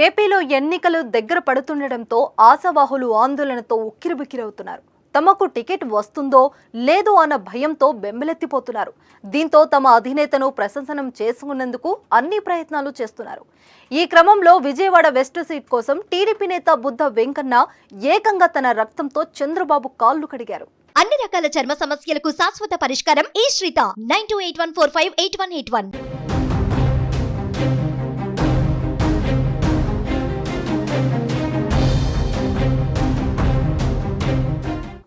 ఏపీలో ఎన్నికలు దగ్గర పడుతుండటంతో ఆశావాహులు ఆందోళనతో ఉక్కిరిబిక్కిరవుతున్నారు. తమకు టికెట్ వస్తుందో లేదో అన్న భయంతో బెంబెలెత్తిపోతున్నారు. దీంతో తమ అధినేతను ప్రశంసనం చేసుకున్నందుకు అన్ని ప్రయత్నాలు చేస్తున్నారు. ఈ క్రమంలో విజయవాడ వెస్ట్ సీట్ కోసం టీడీపీ నేత బుద్ధ వెంకన్న ఏకంగా తన రక్తంతో చంద్రబాబు కాళ్ళు కడిగారు. అన్ని రకాల చర్మ సమస్యలకు శాశ్వత పరిష్కారం ఈ శ్రీత. Nine two eight one four five eight one eight one.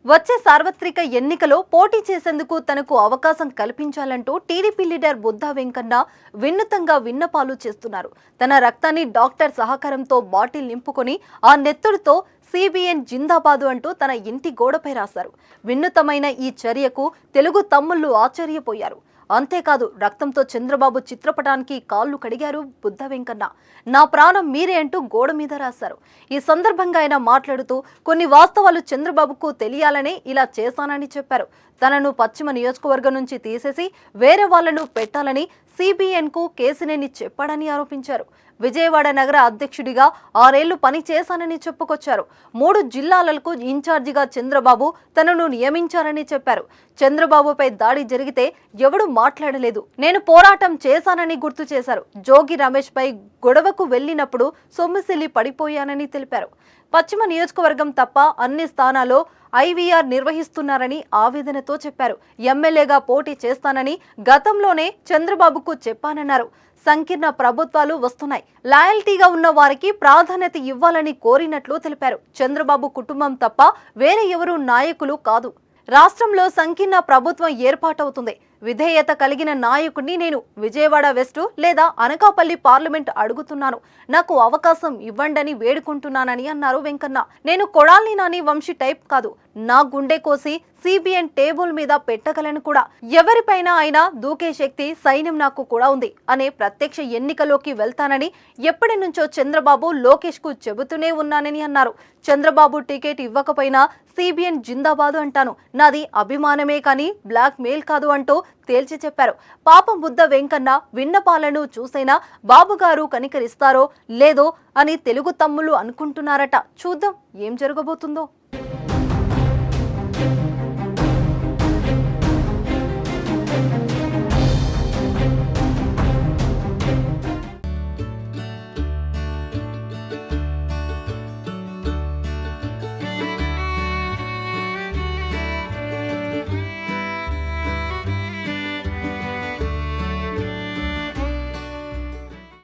వచ్చే సార్వత్రిక ఎన్నికలో పోటీ చేసేందుకు తనకు అవకాశం కల్పించాలంటూ టీడీపీ లీడర్ బుద్ధా వెంకన్న వినూతంగా విన్నపాలు చేస్తున్నారు. తన రక్తాన్ని డాక్టర్ సహకారంతో బాటిల్ నింపుకొని ఆ నెత్తుడితో సిబిఎన్ జిందాబాదు అంటూ తన ఇంటి గోడపై రాశారు. వినూతమైన ఈ చర్యకు తెలుగు తమ్ముళ్ళు ఆశ్చర్యపోయారు. అంతేకాదు రక్తంతో చంద్రబాబు చిత్రపటానికి కాళ్ళు కడిగారు బుద్ధ వెంకన్న. నా ప్రాణం మీరే అంటూ గోడ మీద రాశారు. ఈ సందర్భంగా ఆయన మాట్లాడుతూ కొన్ని వాస్తవాలు చంద్రబాబుకు తెలియాలనే ఇలా చేశానని చెప్పారు. తనను పశ్చిమ నియోజకవర్గం నుంచి తీసేసి వేరే వాళ్ళను పెట్టాలని సిబిఎన్కు కేసినేని చెప్పాడని ఆరోపించారు. విజయవాడ నగర అధ్యక్షుడిగా ఆరేళ్ళు పని చేశానని చెప్పుకొచ్చారు. మూడు జిల్లాలకు ఇన్ఛార్జిగా చంద్రబాబు తనను నియమించారని చెప్పారు. చంద్రబాబుపై దాడి జరిగితే ఎవడు మాట్లాడలేదు. నేను పోరాటం చేశానని గుర్తు చేశారు. జోగి రమేష్ పై గొడవకు వెళ్ళినప్పుడు సొమ్మిసిల్లి పడిపోయానని తెలిపారు. పశ్చిమ నియోజకవర్గం తప్ప అన్ని స్థానాల్లో ఐవీఆర్ నిర్వహిస్తున్నారని ఆవేదనతో చెప్పారు. ఎమ్మెల్యేగా పోటీ చేస్తానని గతంలోనే చంద్రబాబుకు చెప్పానన్నారు. సంకీర్ణ ప్రభుత్వాలు వస్తున్నాయి. లాయల్టీగా ఉన్న వారికి ప్రాధాన్యత ఇవ్వాలని కోరినట్లు తెలిపారు. చంద్రబాబు కుటుంబం తప్ప వేరే ఎవరు నాయకులు కాదు. రాష్ట్రంలో సంకీర్ణ ప్రభుత్వం ఏర్పాటవుతుంది. విధేయత కలిగిన నాయకుడిని నేను విజయవాడ వెస్ట్ లేదా అనకాపల్లి పార్లమెంట్ అడుగుతున్నాను. నాకు అవకాశం ఇవ్వండని వేడుకుంటున్నానని అన్నారు వెంకన్న. నేను కొడాలి నాని వంశీ టైప్ కాదు. నా గుండె కోసి సిబిఎన్ టేబుల్ మీద పెట్టగలను కూడా. ఎవరిపైన అయినా దూకే శక్తి సైన్యం నాకు కూడా ఉంది అనే ప్రత్యక్ష ఎన్నికలోకి వెళ్తానని ఎప్పటి నుంచో చంద్రబాబు లోకేష్కు చెబుతూనే ఉన్నానని అన్నారు. చంద్రబాబు టికెట్ ఇవ్వకపోయినా సిబిఎన్ జిందాబాదు అంటాను. నాది అభిమానమే కానీ బ్లాక్ మెయిల్ కాదు అంటూ తేల్చి చెప్పారు. పాపం బుద్ధ వెంకన్న విన్నపాలను చూసైనా బాబుగారు కనికరిస్తారో లేదో అని తెలుగు తమ్ములు అనుకుంటున్నారట. చూద్దాం ఏం జరగబోతుందో.